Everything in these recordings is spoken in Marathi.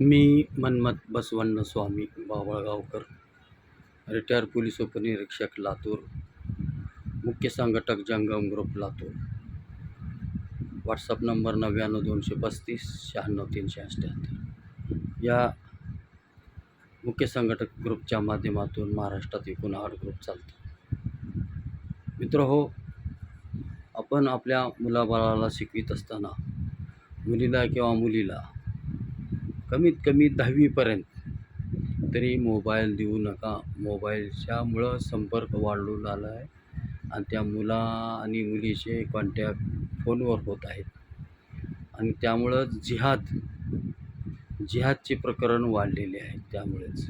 मी मन्मथ बसवन्न स्वामी बावळगावकर रिटायर पोलीस उपनिरीक्षक लातूर मुख्य संघटक जंगम ग्रुप लातूर. व्हॉट्सअप नंबर नव्याण्णव दोनशे पस्तीस शहाण्णव तीनशे अठ्ठ्याहत्तर या मुख्य संघटक ग्रुपच्या माध्यमातून महाराष्ट्रात एकूण आठ ग्रुप चालतो मित्र हो आपण आपल्या मुलाबाळाला शिकवित असताना मुलीला किंवा मुलीला कमीत कमी दहावीपर्यंत. तरी मोबाईल देऊ नका. मोबाईलच्यामुळं संपर्क वाढू आला आहे आणि त्या मुला आणि मुलीचे कॉन्टॅक्ट फोनवर होत आहेत. आणि त्यामुळं जिहाद जिहादचे प्रकरण वाढलेले आहे त्यामुळेच.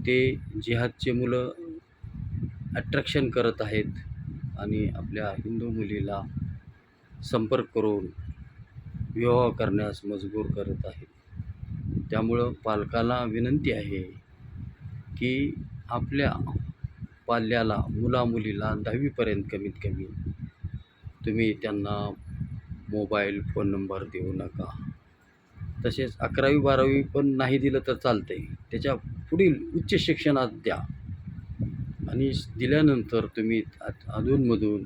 ते जिहादचे मुलं अट्रॅक्शन करत आहेत. आणि आपल्या हिंदू मुलीला संपर्क करून विवाह करण्यास मजबूर करत आहेत. त्यामुळं पालकाला विनंती आहे की आपल्या पाल्याला मुलामुलीला दहावीपर्यंत कमीत कमी तुम्ही त्यांना मोबाईल फोन नंबर देऊ नका. तसेच अकरावी बारावी पण नाही दिलं तर चालतं आहे त्याच्या पुढील उच्च शिक्षणात द्या. आणि दिल्यानंतर तुम्ही अधूनमधून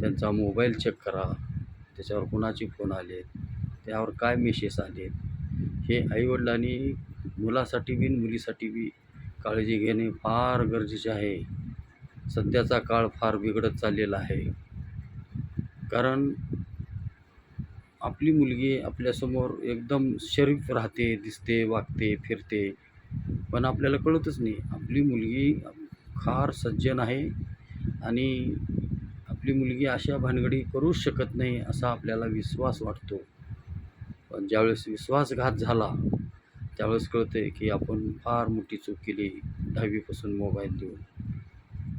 त्यांचा मोबाईल चेक करा. त्याच्यावर कोणाचे फोन आले त्यावर काय मेसेज आलेत? हे आईवडिलांनी मुलासाठी बी मुलीसाठी बी काळजी घेणे फार गरजेचे आहे. सध्याचा काळ फार बिघडत चाललेला आहे. कारण आपली मुलगी आपल्यासमोर एकदम शरीफ राहते दिसते वागते फिरते. पण आपल्याला कळतच नाही आपली मुलगी फार सज्जन आहे आणि आपली मुलगी अशा भानगडी करूच शकत नाही असा आपल्याला विश्वास वाटतो. पण ज्यावेळेस विश्वासघात झाला त्यावेळेस कळते की आपण फार मोठी चूक केली दहावीपासून मोबाईल देऊन.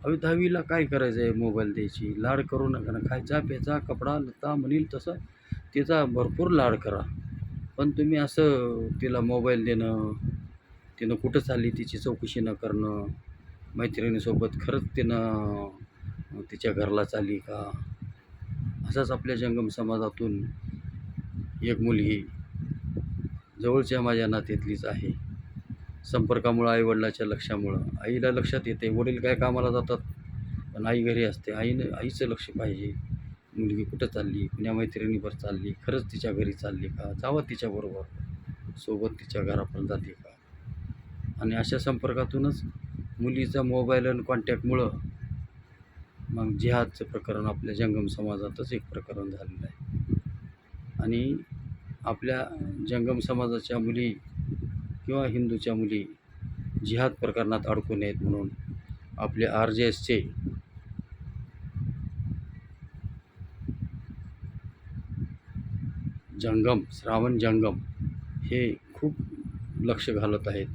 अहो दहावीला काय करायचं आहे मोबाईल द्यायची? लाड करू नका ना. खायचा प्यायचा कपडा लत्ता म्हणील तसं तिचा भरपूर लाड करा. पण तुम्ही असं तिला मोबाईल देणं तिनं कुठं चालली तिची चौकशी न करणं मैत्रिणीसोबत खरंच तिनं तिच्या घरला चालली का? असाच आपल्या जंगम समाजातून एक मुलगी जवळच्या माझ्या नात्यातलीच आहे. संपर्कामुळं आईवडिलाच्या लक्षामुळं. आईला लक्षात येते वडील काय कामाला जातात पण आई घरी असते. आईनं आईचं लक्ष पाहिजे. मुलगी कुठं चालली कुण्या मैत्रिणीवर चालली खरंच तिच्या घरी चालली का? जावं तिच्याबरोबर सोबत तिच्या घरापर्यंत जाते का? आणि अशा संपर्कातूनच मुलीचा मोबाईल आणि कॉन्टॅक्टमुळं मग जिहादचं प्रकरण आपल्या जंगम समाजातच एक प्रकरण झालेलं आहे. आणि आपल्या जंगम समाजाच्या मुली किंवा हिंदूच्या मुली जिहाद प्रकरणात अडकू नयेत म्हणून आपले आर जे एसचे जंगम श्रावण जंगम हे खूप लक्ष घालत आहेत.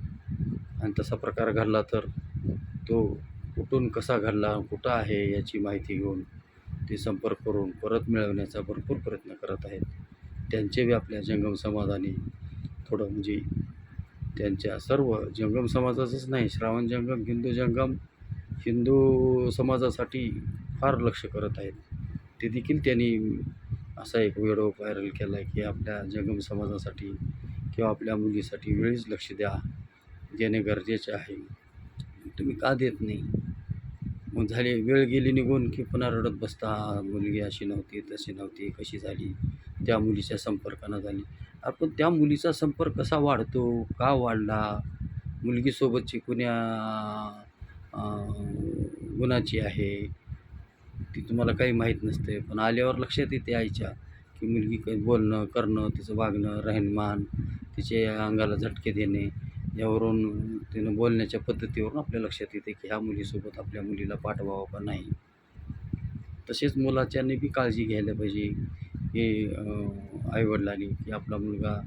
आणि तसा प्रकार घडला तर तो कुठून कसा घडला कुठं आहे याची माहिती घेऊन ते संपर्क करून परत मिळवण्याचा भरपूर प्रयत्न करत आहेत. त्यांचे बी आपल्या जंगम समाजाने थोडं म्हणजे त्यांच्या सर्व जंगम समाजाचंच नाही श्रावण जंगम हिंदू जंगम हिंदू समाजासाठी फार लक्ष करत आहेत. ते देखील त्यांनी असा एक व्हिडिओ व्हायरल केला आहे की आपल्या जंगम समाजासाठी किंवा आपल्या मुलीसाठी वेळीच लक्ष द्या देणे गरजेचे आहे. तुम्ही का देत नाही? मग झाली वेळ गेली निघून की पुन्हा रडत बसता मुलगी अशी नव्हती तशी नव्हती कशी झाली? त्या मुलीच्या संपर्कानं झाली. आपण त्या मुलीचा संपर्क कसा वाढतो? का वाढला? मुलगीसोबतची कुण्या गुणाची आहे? ती तुम्हाला काही माहीत नसते पण आल्यावर लक्षात येते आईच्या की मुलगी काही बोलणं करणं तिचं वागणं राहणीमान तिचे अंगाला झटके देणे यावरून तिनं बोलण्याच्या पद्धतीवरून आपल्या लक्षात येते की ह्या मुलीसोबत आपल्या मुलीला पाठवावं का नाही? तसेच मुलाच्याने बी काळजी घ्यायला पाहिजे. की आईवडिलांनी की आपला मुलगा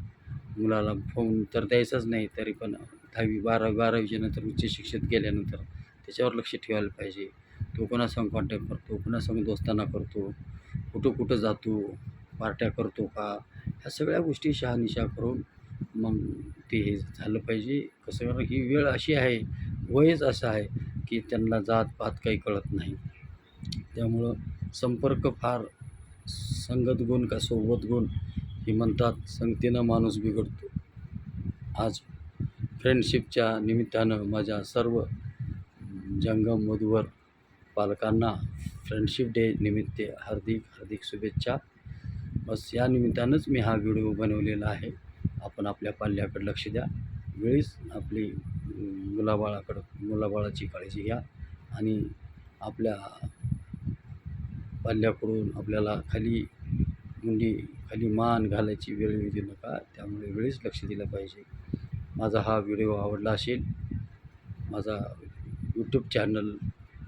मुलाला फोन तर द्यायचाच नाही तरी पण दहावी बारावी बारावीच्या नंतर उच्च शिक्षित गेल्यानंतर त्याच्यावर लक्ष ठेवायला पाहिजे. तो कोणासंग कॉन्टॅक्ट करतो कोणासंग दोस्ताना करतो कुठं कुठं जातो पार्ट्या करतो का ह्या सगळ्या गोष्टी शहानिशा करून मग ते हे झालं पाहिजे. कसं कारण ही वेळ अशी आहे वयच असं आहे की त्यांना जात पात काही कळत नाही. त्यामुळं संपर्क फार संगत गुण का सोबत गुण हे म्हणतात संगतीनं माणूस बिघडतो. आज फ्रेंडशिपच्या निमित्तानं माझ्या सर्व जंगम वधूवर पालकांना फ्रेंडशिप डे निमित्त हार्दिक हार्दिक शुभेच्छा. बस या निमित्तानंच मी हा व्हिडिओ बनवलेला आहे. आपण आपल्या पाल्याकडे लक्ष द्या. वेळीच आपली मुलाबाळाकडं मुलाबाळाची काळजी घ्या आणि आपल्या पाल्याकडून आपल्याला खाली मुंडी खाली मान घालायची वेळ येऊ नका. त्यामुळे वेळीच लक्ष दिलं पाहिजे. माझा हा व्हिडिओ आवडला असेल माझा यूट्यूब चॅनल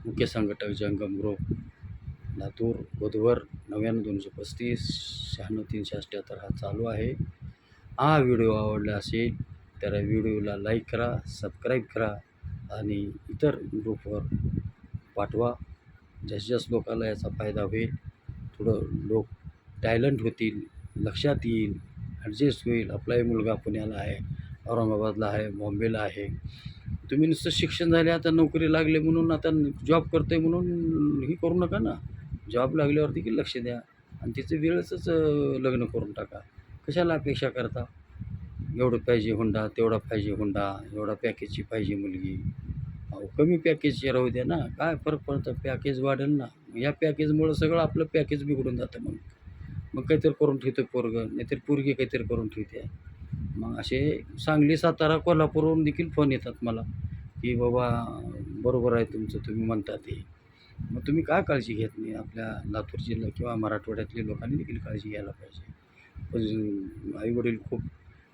मुख्य संघटक जंगम ग्रुप लातूर बुधवर नव्याण्णव दोनशे पस्तीस शहाण्णव तीनशे अठ्ठ्याहत्तर हा चालू आहे. हा व्हिडिओ आवडला असेल तर व्हिडिओला लाईक करा सबस्क्राईब करा आणि इतर ग्रुपवर पाठवा. जास्तीत जास्त लोकांना याचा फायदा होईल थोडं लोक टॅलंट होतील लक्षात येईल ॲडजस्ट होईल. आपलाही मुलगा पुण्याला आहे औरंगाबादला आहे बॉम्बेला आहे. तुम्ही नुसतं शिक्षण झाले आता नोकरी लागले म्हणून आता जॉब करते म्हणून हे करू नका ना. जॉब लागल्यावर देखील लक्ष द्या आणि तिचं वेळेचंच लग्न करून टाका. कशाला अपेक्षा करता? एवढं पाहिजे हुंडा तेवढा पाहिजे हुंडा एवढा पॅकेजची पाहिजे मुलगी. अहो कमी पॅकेजचे राहू द्या ना. काय फरक पडतं? पॅकेज वाढेल ना. या पॅकेजमुळं सगळं आपलं पॅकेज बिघडून जातं मग. मग काहीतरी करून ठेवतो पोरग. नाहीतर पोरगी काहीतरी करून ठेवते मग असे सांगली सातारा कोल्हापूरवरून देखील फोन येतात मला. की बाबा बरोबर आहे तुमचं तुम्ही म्हणता ते. मग तुम्ही काय काळजी घेत नाही? आपल्या लातूर जिल्हा किंवा मराठवाड्यातल्या लोकांनी देखील काळजी घ्यायला पाहिजे. आईवडील खूप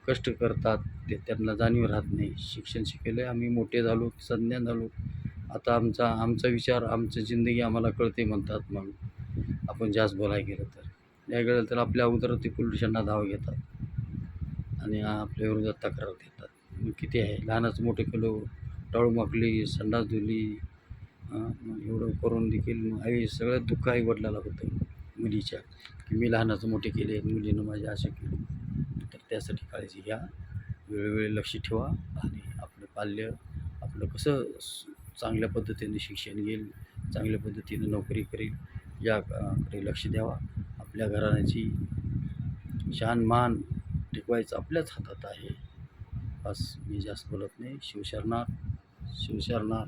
कष्ट करतात ते त्यांना जाणीव राहत नाही. शिक्षण शिकले आम्ही मोठे झालो संज्ञान झालो. आता आमचा आमचा विचार आमची जिंदगी आम्हाला कळते म्हणतात मग आपण जास्त बोलायला गेलं तर. या गेलं तर आपल्या अगोदर ते पोलिटिशांना धाव घेतात. आणि आपल्या विरोधात तक्रार देतात. मग किती आहे? लहानाचं मोठे केलो टाळू माकली संडास धुली मग एवढं करून देखील मग आई सगळं दुःख आई वडिलाला होतं मुलीच्या. की मी लहानाचं मोठे केले मुलीनं माझ्या असे केले त्यासाठी काळजी घ्या. वेळोवेळी लक्ष ठेवा आणि आपलं पाल्य आपलं कसं चांगल्या पद्धतीने शिक्षण घेईल चांगल्या पद्धतीने नोकरी करेल याकडे लक्ष द्यावा. आपल्या घराण्याची शान मान टिकवायचं आपल्याच हातात आहे. बस मी जास्त बोलत नाही. शिवशरणार शिवशरणार